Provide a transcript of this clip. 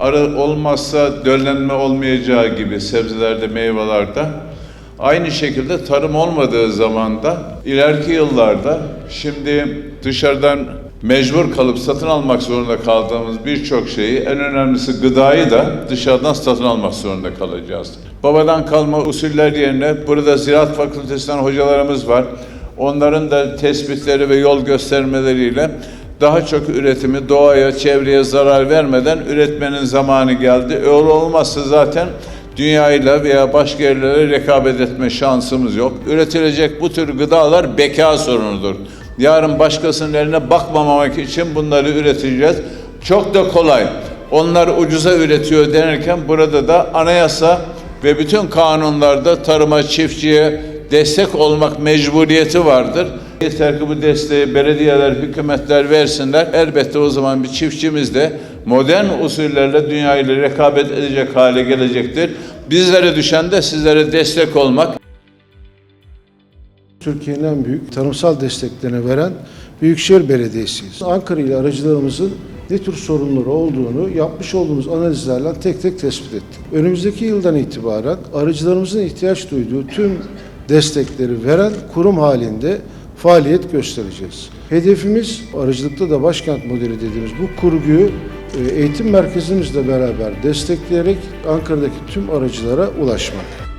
arı olmazsa döllenme olmayacağı gibi sebzelerde, meyvelerde aynı şekilde tarım olmadığı zaman da ileriki yıllarda şimdi dışarıdan mecbur kalıp satın almak zorunda kaldığımız birçok şeyi en önemlisi gıdayı da dışarıdan satın almak zorunda kalacağız. Babadan kalma usuller yerine burada Ziraat Fakültesinden hocalarımız var. Onların da tespitleri ve yol göstermeleriyle daha çok üretimi doğaya, çevreye zarar vermeden üretmenin zamanı geldi. Öyle olmazsa zaten dünyayla veya başka yerlere rekabet etme şansımız yok. Üretilecek bu tür gıdalar beka sorunudur. Yarın başkasının eline bakmamak için bunları üreteceğiz. Çok da kolay. Onlar ucuza üretiyor denirken burada da anayasa ve bütün kanunlarda tarıma, çiftçiye destek olmak mecburiyeti vardır. Yeter ki bu desteği belediyeler, hükümetler versinler. Elbette o zaman bir çiftçimiz de modern usullerle dünyayla rekabet edecek hale gelecektir. Bizlere düşen de sizlere destek olmak. Türkiye'nin en büyük tarımsal desteklerini veren Büyükşehir Belediyesi'yiz. Ankara ile aracılarımızın ne tür sorunları olduğunu yapmış olduğumuz analizlerle tek tek tespit ettik. Önümüzdeki yıldan itibaren aracılarımızın ihtiyaç duyduğu tüm destekleri veren kurum halinde faaliyet göstereceğiz. Hedefimiz aracılıkta da başkent modeli dediğimiz bu kurguyu e, eğitim merkezimizle beraber destekleyerek Ankara'daki tüm aracılara ulaşmak.